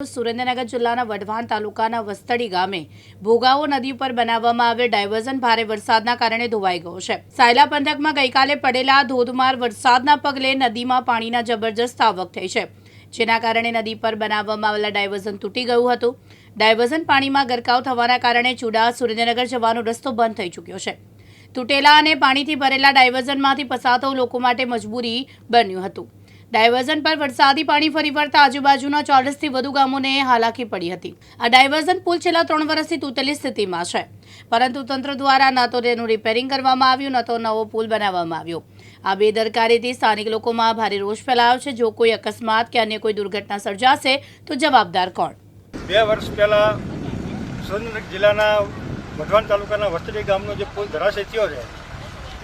સુરેન્દ્રનગર જિલ્લાના વઢવાણ તાલુકાના વસ્તડી ગામે ભોગાવો નદી ઉપર બનાવવામાં આવેલ ડાયવર્ઝન ભારે વરસાદના કારણે ધોવાઈ ગયો છે. સાયલા પંથકમાં ગઈકાલે પડેલા ધોધમાર વરસાદના પગલે નદીમાં પાણીના જબરજસ્ત આવક થઈ છે. જેના કારણે નદી પર બનાવવામાં આવેલા ડાયવર્ઝન તૂટી ગયું હતું. ડાયવર્ઝન પાણીમાં ગરકાવ થવાના કારણે ચુડા સુરેન્દ્રનગર જવાનો રસ્તો બંધ થઈ ચૂક્યો છે. તૂટેલા અને પાણીથી ભરેલા ડાયવર્ઝનમાંથી પસાર થવું લોકો માટે મજબૂરી બન્યું હતું. ડાયવર્ઝન પર વરસાદી પાણી ફરી વળતા આજુબાજુના ચોરસથી વધુ ગામોને હાલાકી પડી હતી. આ ડાયવર્ઝન પુલ છેલ્લા ત્રણ વર્ષથી તૂટેલી સ્થિતિમાં છે. પરંતુ તંત્ર દ્વારા ન તો તેનું રિપેરિંગ કરવામાં આવ્યું, ન તો નવો પુલ બનાવવામાં આવ્યો. આ બેદરકારીથી સ્થાનિક લોકોમાં ભારે રોષ ફેલાયો છે. જો કોઈ અકસ્માત કે અન્ય કોઈ દુર્ઘટના સર્જાશે, તો જવાબદાર કોણ? બે વર્ષ પહેલાં સુરેન્દ્રનગર જિલ્લાના વઢવાણ તાલુકાના વસ્તડી ગામનો જે પુલ ધરાશય થયો છે,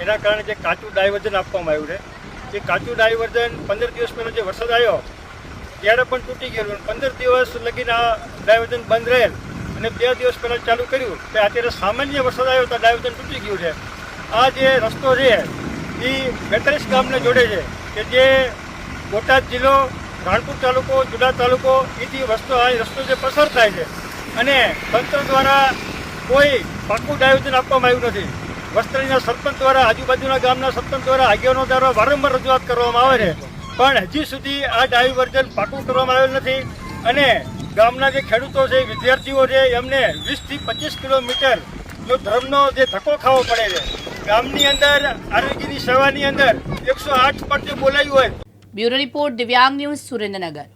એના કારણે જે કાચું ડાયવર્ઝન આપવામાં આવ્યું છે એ કાચું ડાયવર્ઝન પંદર દિવસ પહેલાં જે વરસાદ આવ્યો, ત્યારે પણ તૂટી ગયેલું પંદર દિવસ લગીને આ ડાયવર્ઝન બંધ રહેલ અને બે દિવસ પહેલાં ચાલુ કર્યું, તો અત્યારે સામાન્ય વરસાદ આવ્યો તો ડાયવર્ઝન તૂટી ગયું છે. આ જે રસ્તો છે, એ બેતાલીસ ગામને જોડે છે કે જે બોટાદ જિલ્લો, રાણપુર તાલુકો જુડા તાલુકો, એથી વસ્તુ આ રસ્તો જે પસાર થાય છે અને તંત્ર દ્વારા કોઈ પાકું ડાયવર્જન આપવામાં આવ્યું નથી. વસ્ત્રીના સરપંચ દ્વારા, આજુબાજુના ગામના સરપંચ દ્વારા આગેવાનો દ્વારા વારંવાર રજૂઆત કરવામાં આવે છે. પણ હજી સુધી આ ડાયવર્ઝન પાકું કરવામાં આવેલ નથી અને ગામના જે ખેડૂતો છે, વિદ્યાર્થીઓ છે, એમને વીસથી પચીસ કિલોમીટર જો ધર્મનો જે ધક્કો ખાવો પડે છે, ગામની અંદર, આરોગ્યની સેવાની અંદર એકસો આઠ પર જે બોલાયું હોય. Bureau report Divyang news Surendranagar.